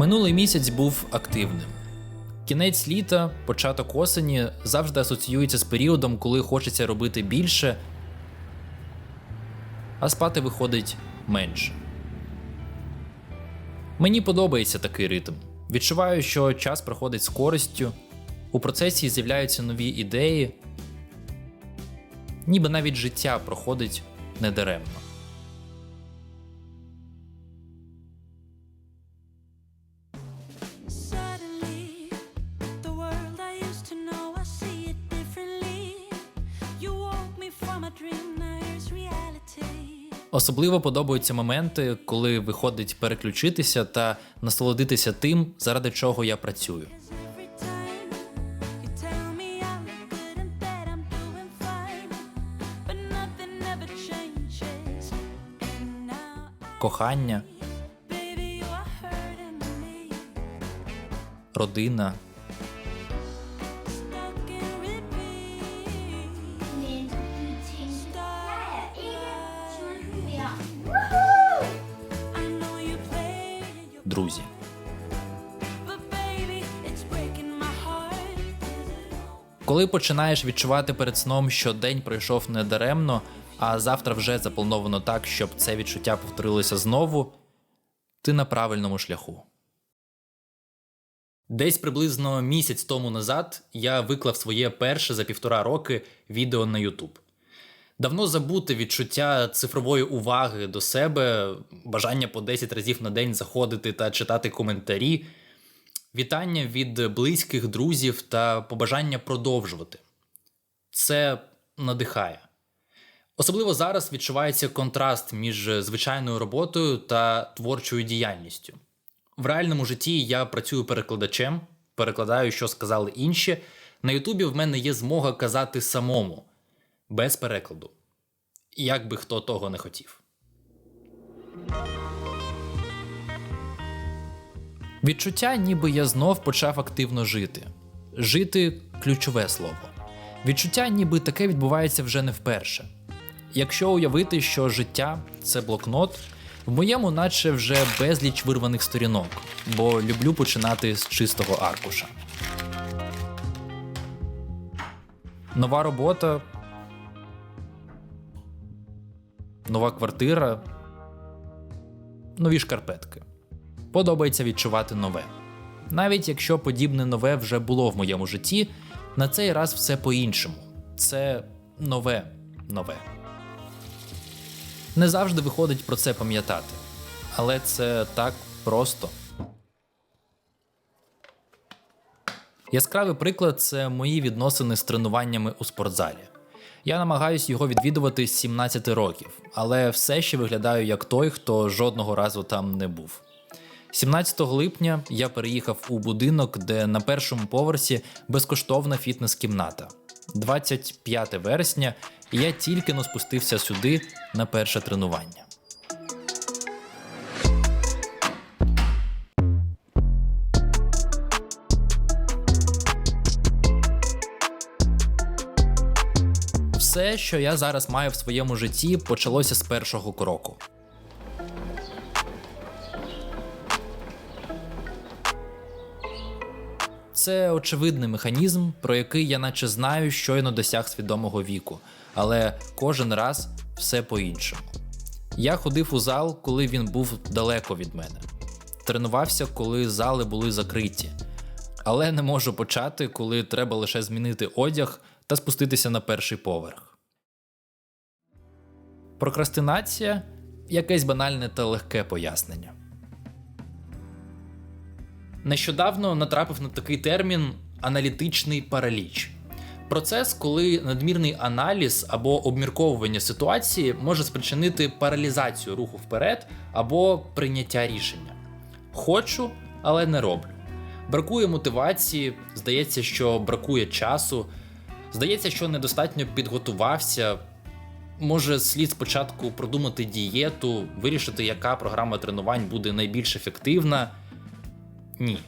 Минулий місяць був активним. Кінець літа, початок осені завжди асоціюється з періодом, коли хочеться робити більше, а спати виходить менше. Мені подобається такий ритм. Відчуваю, що час проходить з користю, у процесі з'являються нові ідеї, ніби навіть життя проходить недаремно. Особливо подобаються моменти, коли виходить переключитися та насолодитися тим, заради чого я працюю. 'Cause every all? Коли починаєш відчувати перед сном, що день пройшов недаремно, а завтра вже заплановано так, щоб це відчуття повторилося знову, ти на правильному шляху. Десь приблизно місяць тому назад я виклав своє перше за півтора роки відео на YouTube. Давно забуте відчуття цифрової уваги до себе, бажання по 10 разів на день заходити та читати коментарі, вітання від близьких друзів та побажання продовжувати. Це надихає. Особливо зараз відчувається контраст між звичайною роботою та творчою діяльністю. В реальному житті я працюю перекладачем, перекладаю, що сказали інші. На Ютубі в мене є змога казати самому, без перекладу. Як би хто того не хотів. Відчуття, ніби я знов почав активно жити. Жити ключове слово. Відчуття, ніби таке відбувається вже не вперше. Якщо уявити, що життя це блокнот, в моєму наче вже безліч вирваних сторінок, бо люблю починати з чистого аркуша. Нова робота. Нова квартира. Нові шкарпетки. Подобається відчувати нове. Навіть якщо подібне нове вже було в моєму житті, на цей раз все по-іншому. Це нове нове. Не завжди виходить про це пам'ятати, але це так просто. Яскравий приклад це мої відносини з тренуваннями у спортзалі. Я намагаюсь його відвідувати з 17 років, але все ще виглядаю як той, хто жодного разу там не був. 17 липня я переїхав у будинок, де на першому поверсі безкоштовна фітнес-кімната. 25 вересня я тільки но спустився сюди на перше тренування. Все, що я зараз маю в своєму житті, почалося з першого кроку. Це очевидний механізм, про який я наче знаю, щойно досяг свідомого віку, але кожен раз все по-іншому. Я ходив у зал, коли він був далеко від мене. Тренувався, коли зали були закриті, але не можу почати, коли треба лише змінити одяг та спуститися на перший поверх. Прокрастинація якесь банальне та легке пояснення. Нещодавно натрапив на такий термін аналітичний параліч. Процес, коли надмірний аналіз або обмірковування ситуації може спричинити паралізацію руху вперед або прийняття рішення. Хочу, але не роблю. Бракує мотивації, здається, що бракує часу, здається, що недостатньо підготувався. Може, слід спочатку продумати дієту, вирішити, яка програма тренувань буде найбільш ефективна. Ні.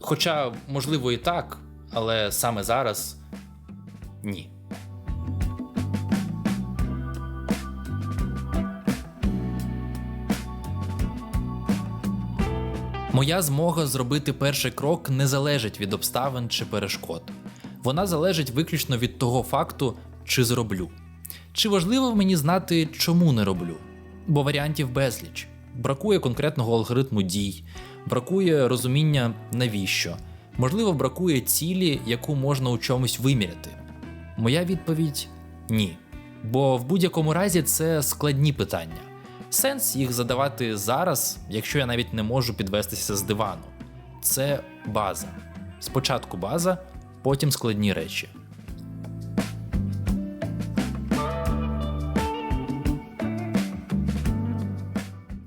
Хоча, можливо, і так, але саме зараз ні. Моя змога зробити перший крок не залежить від обставин чи перешкод. Вона залежить виключно від того факту, чи зроблю. Чи важливо мені знати, чому не роблю? Бо варіантів безліч. Бракує конкретного алгоритму дій, бракує розуміння навіщо. Можливо, бракує цілі, яку можна у чомусь виміряти. Моя відповідь ні. Бо в будь-якому разі це складні питання. Сенс їх задавати зараз, якщо я навіть не можу підвестися з дивану. Це база. Спочатку база, потім складні речі.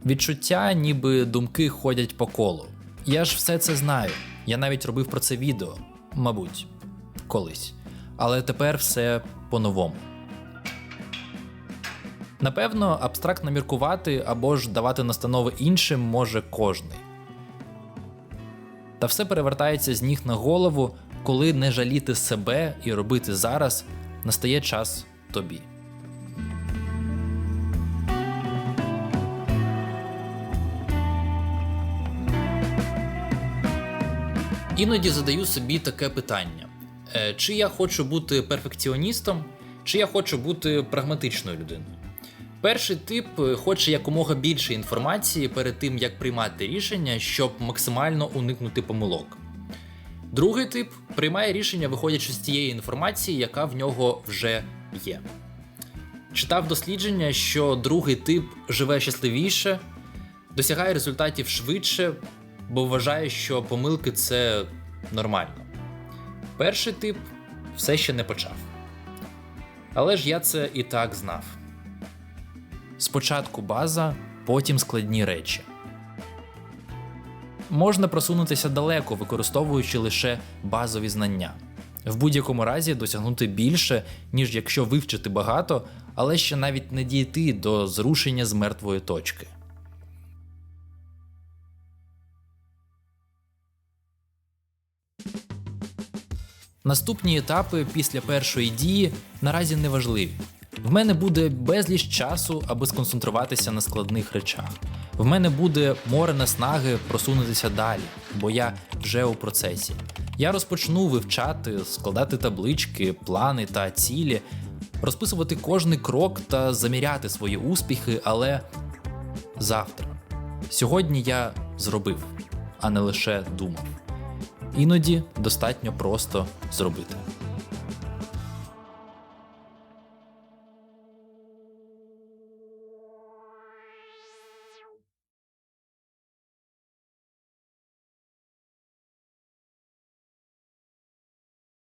Відчуття, ніби думки ходять по колу. Я ж все це знаю. Я навіть робив про це відео, мабуть, колись. Але тепер все по-новому. Напевно, абстрактно міркувати або ж давати настанови іншим може кожний. Та все перевертається з ніг на голову, коли не жаліти себе і робити зараз настає час тобі. Іноді задаю собі таке питання: Е, чи я хочу бути перфекціоністом, чи я хочу бути прагматичною людиною. Перший тип е, хоче якомога більше інформації перед тим, як приймати рішення, щоб максимально уникнути помилок. Другий тип приймає рішення, виходячи з тієї інформації, яка в нього вже є. Читав дослідження, що другий тип живе щасливіше, досягає результатів швидше, бо вважає, що помилки це нормально. Перший тип все ще не почав. Але ж я це і так знав. Спочатку база, потім складні речі. Можна просунутися далеко, використовуючи лише базові знання. В будь-якому разі досягнути більше, ніж якщо вивчити багато, але ще навіть не дійти до зрушення з мертвої точки. Наступні етапи після першої дії наразі не важливі. В мене буде безліч часу, аби сконцентруватися на складних речах. В мене буде море наснаги просунутися далі, бо я вже у процесі. Я розпочну вивчати, складати таблички, плани та цілі, розписувати кожний крок та заміряти свої успіхи, але завтра. Сьогодні я зробив, а не лише думав. Іноді достатньо просто зробити.